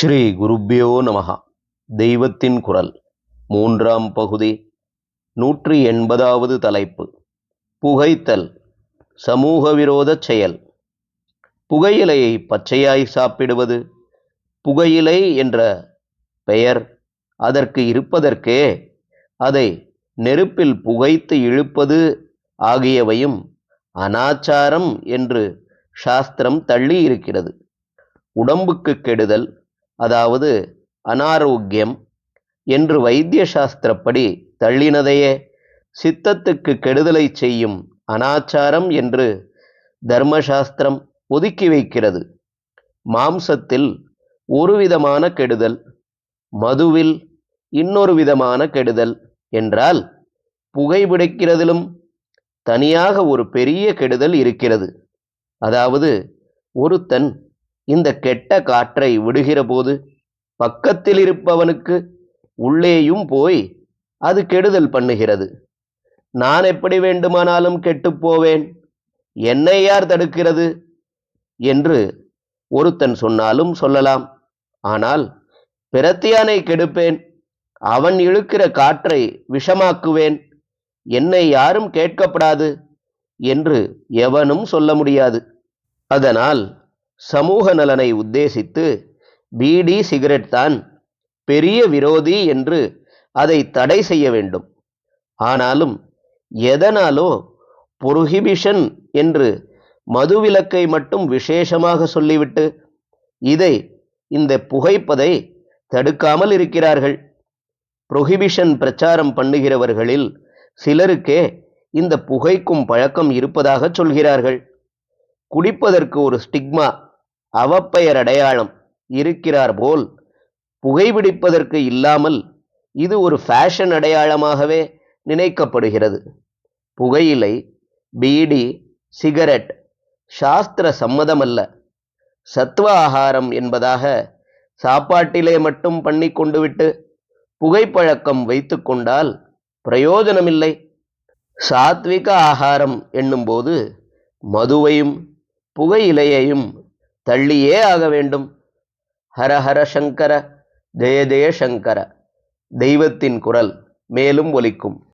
ஸ்ரீ குருப்பியோ நமகா தெய்வத்தின் குரல். மூன்றாம் பகுதி. நூற்றி எண்பதாவது தலைப்பு. புகைத்தல். சமூக விரோதச் செயல். புகையிலையை பச்சையாய் சாப்பிடுவது. புகையிலை என்ற பெயர். அதற்கு இருப்பதற்கே அதை நெருப்பில் புகைத்து இழுப்பது ஆகியவையும் அனாச்சாரம் என்று சாஸ்திரம் தள்ளி இருக்கிறது. உடம்புக்கு கெடுதல். அதாவது அனாரோக்கியம் என்று வைத்திய சாஸ்திரப்படி தள்ளினதையே. சித்தத்துக்கு கெடுதலை செய்யும் அனாச்சாரம் என்று தர்மசாஸ்திரம் ஒதுக்கி வைக்கிறது. மாம்சத்தில் ஒரு விதமான கெடுதல் மதுவில் இன்னொரு விதமான கெடுதல் என்றால் புகைபிடிக்கிறதிலும் தனியாக ஒரு பெரிய கெடுதல் இருக்கிறது. அதாவது ஒருத்தன் இந்த கெட்ட காற்றை விடுகிறபோது பக்கத்தில் இருப்பவனுக்கு உள்ளேயும் போய் அது கெடுதல் பண்ணுகிறது. நான் எப்படி வேண்டுமானாலும் கெட்டுப் போவேன். என்னை யார் தடுக்கிறது? என்று ஒருத்தன் சொன்னாலும் சொல்லலாம். ஆனால் பிரத்தியானை கெடுப்பேன். அவன் இழுக்கிற காற்றை விஷமாக்குவேன். என்னை யாரும் கேட்கப்படாது என்று எவனும் சொல்ல முடியாது. அதனால் சமூக நலனை உத்தேசித்து பீடி சிகரெட் தான் பெரிய விரோதி என்று அதை தடை செய்ய வேண்டும். ஆனாலும் எதனாலோ புரோஹிபிஷன் என்று மதுவிலக்கை மட்டும் விசேஷமாக சொல்லிவிட்டு இதை இந்த புகைப்பதை தடுக்காமல் இருக்கிறார்கள். புரோஹிபிஷன் பிரச்சாரம் பண்ணுகிறவர்களில் சிலருக்கே இந்த புகைக்கும் பழக்கம் இருப்பதாக சொல்கிறார்கள். குடிப்பதற்கு ஒரு ஸ்டிக்மா அவப்பெயர் அடையாளம் இருக்கிறார் போல் புகைபிடிப்பதற்கு இல்லாமல் இது ஒரு ஃபேஷன் அடையாளமாகவே நினைக்கப்படுகிறது. புகையிலை பீடி சிகரெட் சாஸ்திர சம்மதமல்ல. சத்துவ ஆகாரம் என்பதாக சாப்பாட்டிலே மட்டும் பண்ணி கொண்டு விட்டு புகைப்பழக்கம் வைத்து கொண்டால் பிரயோஜனமில்லை. சாத்விக ஆகாரம் என்னும்போது மதுவையும் புகையிலையையும் தள்ளியே ஆக வேண்டும். ஹர ஹர சங்கர ஜெய ஜெய சங்கர. தெய்வத்தின் குரல் மேலும் ஒலிக்கும்.